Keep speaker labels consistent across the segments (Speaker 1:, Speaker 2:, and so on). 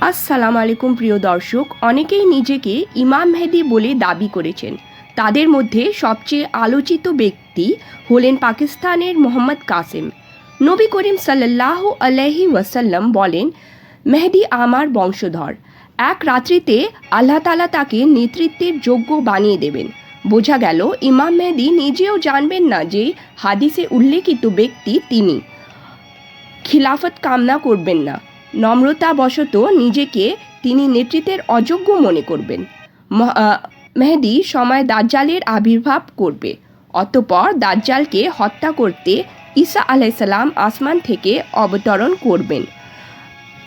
Speaker 1: আসসালাম আলাইকুম প্রিয় দর্শক, অনেকেই নিজেকে ইমাম মেহেদি বলে দাবি করেছেন। তাদের মধ্যে সবচেয়ে আলোচিত ব্যক্তি হলেন পাকিস্তানের মোহাম্মদ কাসেম। নবী করিম সাল্লাহ আলহি ওয়াসাল্লাম বলেন, মেহেদি আমার বংশধর। এক রাত্রিতে আল্লাহ তালা তাকে নেতৃত্বের যোগ্য বানিয়ে দেবেন। বোঝা গেল, ইমাম মেহেদি নিজেও জানবেন না যে হাদিসে উল্লেখিত ব্যক্তি তিনি। খিলাফত কামনা করবেন না। নম্রতাবশত নিজেকে তিনি নেতৃত্বের অযোগ্য মনে করবেন। মেহেদি সময় দাজ্জালের আবির্ভাব করবে। অতপর দাজ্জালকে হত্যা করতে ঈসা আলাইসাল্লাম আসমান থেকে অবতরণ করবেন।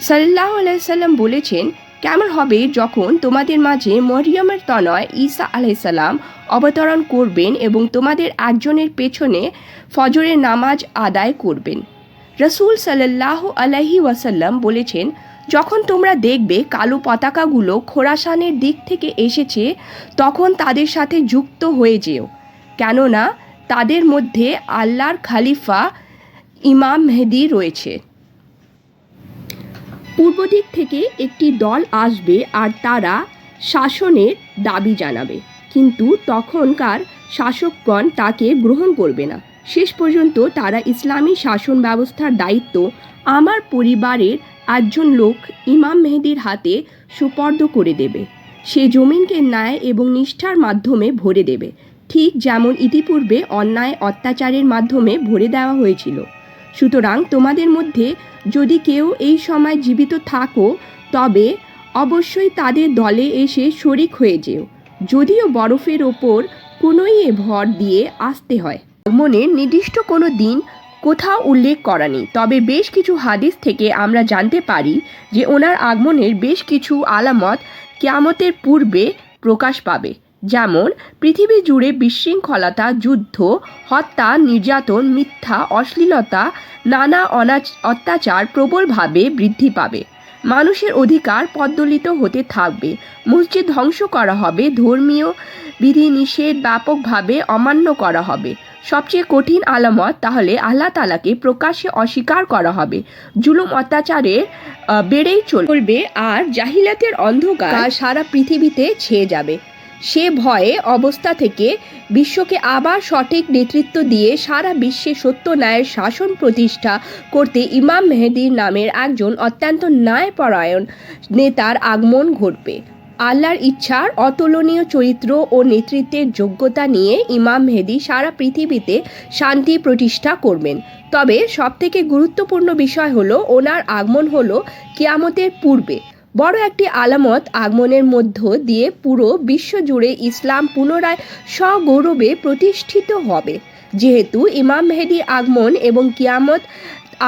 Speaker 1: সাল্লাহ আলাইসাল্লাম বলেছেন, কেমন হবে যখন তোমাদের মাঝে মরিয়মের তনয় ঈসা আলাইসাল্লাম অবতরণ করবেন এবং তোমাদের একজনের পেছনে ফজরের নামাজ আদায় করবেন? রসুল সাল্লাহ আলাহি ওয়াসাল্লাম বলেছেন, যখন তোমরা দেখবে কালো পতাকাগুলো খোরাসানের দিক থেকে এসেছে, তখন তাদের সাথে যুক্ত হয়ে যেও। কেননা, তাদের মধ্যে আল্লাহর খালিফা ইমাম মেহেদি রয়েছে। পূর্ব দিক থেকে একটি দল আসবে আর তারা শাসনের দাবি জানাবে। কিন্তু তখনকার শাসকগণ তাকে গ্রহণ করবে না। শেষ পর্যন্ত তারা ইসলামী শাসন ব্যবস্থার দায়িত্ব আমার পরিবারের একজন লোক ইমাম মেহেদির হাতে সুপর্দ করে দেবে। সে জমিনকে ন্যায় এবং নিষ্ঠার মাধ্যমে ভরে দেবে। ঠিক যেমন ইতিপূর্বে অন্যায় অত্যাচারের মাধ্যমে ভরে দেওয়া হয়েছিল। সুতরাং তোমাদের মধ্যে যদি কেউ এই সময় জীবিত থাকো, তবে অবশ্যই তাদের দলে এসে শরিক হয়ে যেও। যদিও বরফের ওপর কোনোই ভর দিয়ে আসতে হয়। আগমনের নির্দিষ্ট কোনো দিন কোথাও উল্লেখ করা নেই। তবে বেশ কিছু হাদিস থেকে আমরা জানতে পারি যে ওনার আগমনের বেশ কিছু আলামত কেয়ামতের পূর্বে প্রকাশ পাবে। যেমন, পৃথিবী জুড়ে বিশৃঙ্খলতা, যুদ্ধ, হত্যা, নির্যাতন, মিথ্যা, অশ্লীলতা, নানা অনাচ, অত্যাচার প্রবলভাবে বৃদ্ধি পাবে। মানুষের অধিকার পদ্দলিত হতে থাকবে। মসজিদ ধ্বংস করা হবে, ধর্মীয় বিধিনিষেধ ব্যাপকভাবে অমান্য করা হবে। সবচেয়ে কঠিন আলামত, তাহলে আল্লাহ তালাকে প্রকাশ্যে অস্বীকার করা হবে। জুলুম অত্যাচারে বেড়েই চলবে আর জাহিলাতের অন্ধকার সারা পৃথিবীতে ছেয়ে যাবে। সে ভয়ে অবস্থা থেকে বিশ্বকে আবার সঠিক নেতৃত্ব দিয়ে সারা বিশ্বে সত্য ন্যায়ের শাসন প্রতিষ্ঠা করতে ইমাম মেহেদির নামের একজন অত্যন্ত ন্যায়পরায়ণ নেতার আগমন ঘটবে। আল্লাহর ইচ্ছার অতুলনীয় চরিত্র ও নেতৃত্বের যোগ্যতা নিয়ে ইমাম মেহেদি সারা পৃথিবীতে শান্তি প্রতিষ্ঠা করবেন। তবে সবথেকে গুরুত্বপূর্ণ বিষয় হলো, ওনার আগমন হলো কিয়ামতের পূর্বে। বড় একটি আলামত আগমনের মধ্য দিয়ে পুরো বিশ্ব জুড়ে ইসলাম পুনরায় স্বগৌরবে প্রতিষ্ঠিত হবে। যেহেতু ইমাম মেহেদি আগমন এবং কিয়ামত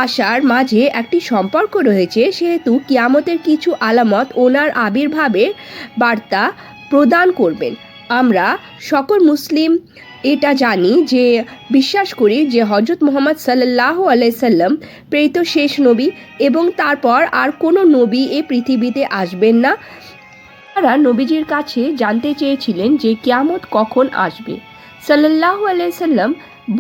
Speaker 1: আসার মাঝে একটি সম্পর্ক রয়েছে, সেহেতু কিয়ামতের কিছু আলামত ওনার আবির্ভাবের বার্তা প্রদান করবেন। আমরা সকল মুসলিম এটা জানি যে, বিশ্বাস করি যে হজরত মোহাম্মদ সাল্লাহ আলাইসাল্লাম প্রেরিত শেষ নবী এবং তারপর আর কোনো নবী এ পৃথিবীতে আসবেন না। তারা নবীজির কাছে জানতে চেয়েছিলেন যে কিয়ামত কখন আসবে। সাল্লাহ আলাইসাল্লাম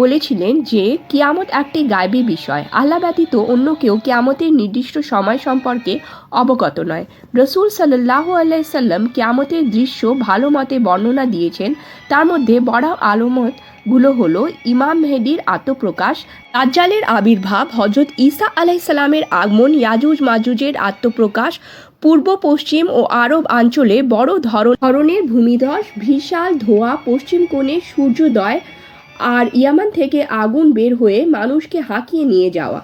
Speaker 1: বলেছিলেন যে, কিয়ামত একটি গায়বী বিষয়। আল্লাহ ব্যতীত অন্য কেউ কিয়ামতের নির্দিষ্ট সময় সম্পর্কে অবগত নয়। রসুল সাল্লাহ আলাইসাল্লাম কিয়ামতের দৃশ্য ভালো মতে বর্ণনা দিয়েছেন। তার মধ্যে বড় আলমতগুলো হলো ইমাম মেহেদির আত্মপ্রকাশ, দাজ্জালের আবির্ভাব হজরত ঈসা আলাইসাল্লামের আগমন ইয়াজুজ মাজুজের আত্মপ্রকাশ পূর্ব, পশ্চিম ও আরব অঞ্চলে বড় ধরন ধরনের ভূমিধস, বিশাল ধোয়া, পশ্চিম কোণে সূর্যোদয় আর ইয়ামান থেকে আগুন বের হয়ে মানুষকে হাঁকিয়ে নিয়ে যাওয়া।